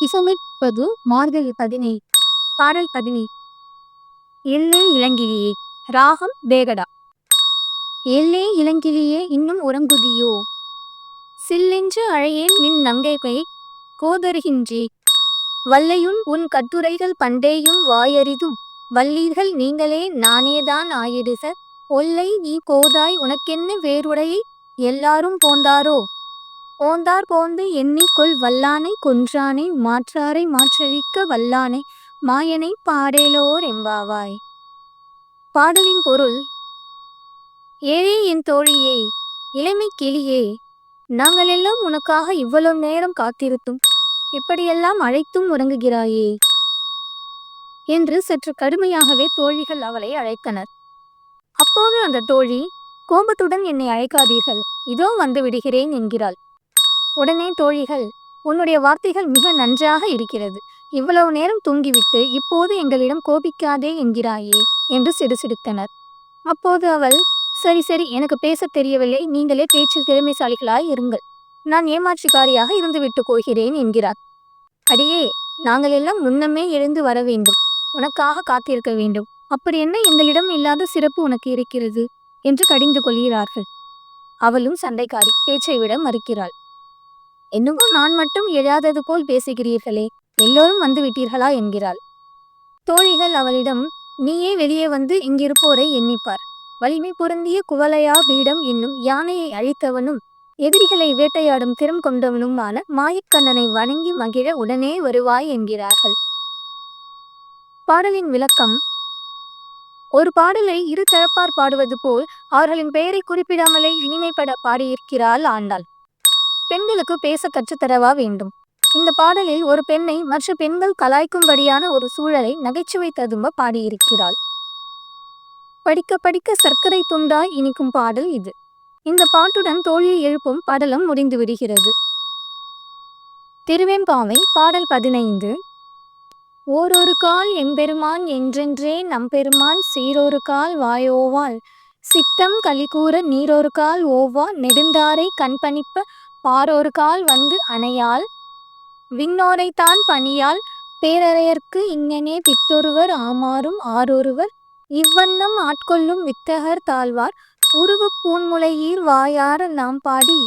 இசமிப்பது மார்கழி பதினை பாடல் பதினை. எல்லே இளங்கிலியே ராகம் வேகடா. எல்லே இளங்கிலியே இன்னும் உறங்குதியோ? சில்லென்று அழையேன் மின் நங்கைகை கோதருகின்றே வல்லையும் உன் கட்டுரைகள் பண்டேயும் வாயறிதும் வல்லீர்கள் நீங்களே நானேதான் ஆயிடுச ஒல்லை நீ கோதாய் உனக்கென்ன வேறுடையை? எல்லாரும் போந்தாரோ? ஓந்தார் போந்து எண்ணிக்கொள் வல்லானை கொன்றானை மாற்றாரை மாற்றழிக்க வல்லானை மாயனை பாடேலோர் எம்பாவாய் பாடலின் பொருள் ஏழே என் தோழியே இளமை கிளியே நாங்கள் எல்லாம் உனக்காக இவ்வளவு நேரம் காத்திருத்தும் இப்படியெல்லாம் அழைத்தும் உறங்குகிறாயே என்று சற்று கடுமையாகவே தோழிகள் அவளை அழைத்தனர். அப்போது அந்த தோழி கோபத்துடன் என்னை அழைக்காதீர்கள் இதோ வந்து விடுகிறேன் என்கிறாள். உடனே தோழிகள் உன்னுடைய வார்த்தைகள் மிக நன்றாக இருக்கிறது. இவ்வளவு நேரம் தூங்கிவிட்டு இப்போது எங்களிடம் கோபிக்காதே என்கிறாயே என்று சிடுசிடுத்தனர் அப்போது அவள் சரி சரி எனக்கு பேசத் தெரியவில்லை. நீங்களே பேச்சில் திறமைசாலிகளாய் இருங்கள். நான் ஏமாற்றுக்காரியாக இருந்துவிட்டு போகிறேன் என்கிறார். அடியே நாங்கள் எல்லாம் முன்னமே எழுந்து வர வேண்டும். உனக்காக காத்திருக்க வேண்டும். அப்படி என்ன எங்களிடம் இல்லாத சிறப்பு உனக்கு இருக்கிறது? என்று கடிந்து கொள்கிறார்கள். அவளும் சண்டைக்காரி பேச்சை விட மறுக்கிறாள். என்னவோ நான் மட்டும் எழாதது போல் பேசுகிறீர்களே. எல்லோரும் வந்து விட்டீர்களா என்கிறாள். தோழிகள் அவளிடம் நீயே வெளியே வந்து இங்கிருப்போரை எண்ணிப்பார். வலிமை பொருந்திய குவலையா பீடம் என்னும் யானையை அழித்தவனும் எதிரிகளை வேட்டையாடும் திறம் கொண்டவனுமான மாயக்கண்ணனை வணங்கி மகிழ உடனே வருவாய் என்கிறார்கள். பாடலின் விளக்கம் ஒரு பாடலை இரு தரப்பார் பாடுவது போல் அவர்களின் பெயரை குறிப்பிடாமலே இனிமைப்பட பாடியிருக்கிறாள் ஆண்டாள். பெண்களுக்கு பேச கற்றுத்தரவா வேண்டும்? இந்த பாடலில் ஒரு பெண்ணை மற்ற பெண்கள் கலாய்க்கும்படியான ஒரு சூழலை நகைச்சுவை ததும்ப பாடியிருக்கிறாள். படிக்க படிக்க சர்க்கரை துண்டாய் இனிக்கும் பாடல் இது. இந்த பாட்டுடன் தோழியை எழுப்பும் படலம் முடிந்து விடுகிறது. திருவெம்பாவை பாடல் பதினைந்து. ஓரொரு கால் எம்பெருமான் என்றென்றே நம்பெருமான் சீரொரு கால் வாயோவால். சித்தம் கலிகூற நீரொரு கால் ஓவா நெடுந்தாரை கண்பணிப்ப பாரோர் கால் வந்து அணையால் விண்ணோரைத்தான் பணியால் பேரறையர்க்கு இங்கனே பித்தொருவர் ஆமாறும் ஆரொருவர் இவ்வண்ணம் ஆட்கொள்ளும் வித்தகர் தாழ்வார். உருவ பூன்முளையீர் வாயார நாம் பாடி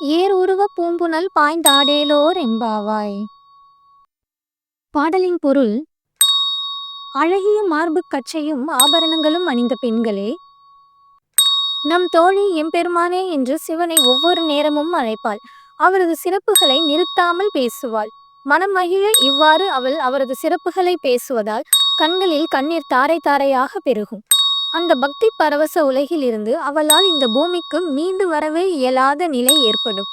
ஏர் உருவ பூம்புனல் பாய்ந்தாடேலோர் எம்பாவாய் பாடலின் பொருள் அழகிய மார்பு கச்சையும் ஆபரணங்களும் அணிந்த பெண்களே நம் தோழி எம்பெருமானே என்று சிவனை ஒவ்வொரு நேரமும் அழைப்பாள். அவரது சிறப்புகளை நிறுத்தாமல் பேசுவாள். மனம் மகிழ இவ்வாறு அவள் அவரது சிறப்புகளை பேசுவதால் கண்களில் கண்ணீர் தாரை தாரையாக பெருகும். அந்த பக்தி பரவச உலகில் இருந்து அவளால் இந்த பூமிக்கு மீண்டு வரவே இயலாத நிலை ஏற்படும்.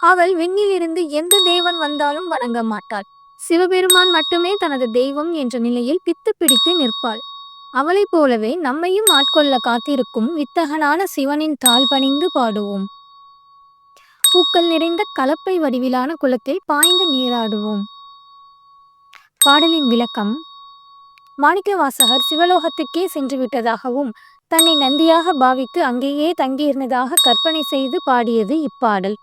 அவள் விண்ணிலிருந்து எந்த தேவன் வந்தாலும் வணங்க மாட்டாள். சிவபெருமான் மட்டுமே தனது தெய்வம் என்ற நிலையில் பித்து பிடித்து நிற்பாள். அவளைப் போலவே நம்மையும் ஆட்கொள்ள காத்திருக்கும் வித்தகனான சிவனின் தாழ் பணிந்து பாடுவோம். பூக்கள் நிறைந்த கலப்பை வடிவிலான குளத்தில் பாய்ந்து நீராடுவோம். பாடலின் விளக்கம் மாணிக்கவாசகர் சிவலோகத்துக்கே சென்று விட்டதாகவும் தன்னை நந்தியாக பாவித்து அங்கேயே தங்கியிருந்ததாக கற்பனை செய்து பாடியது இப்பாடல்.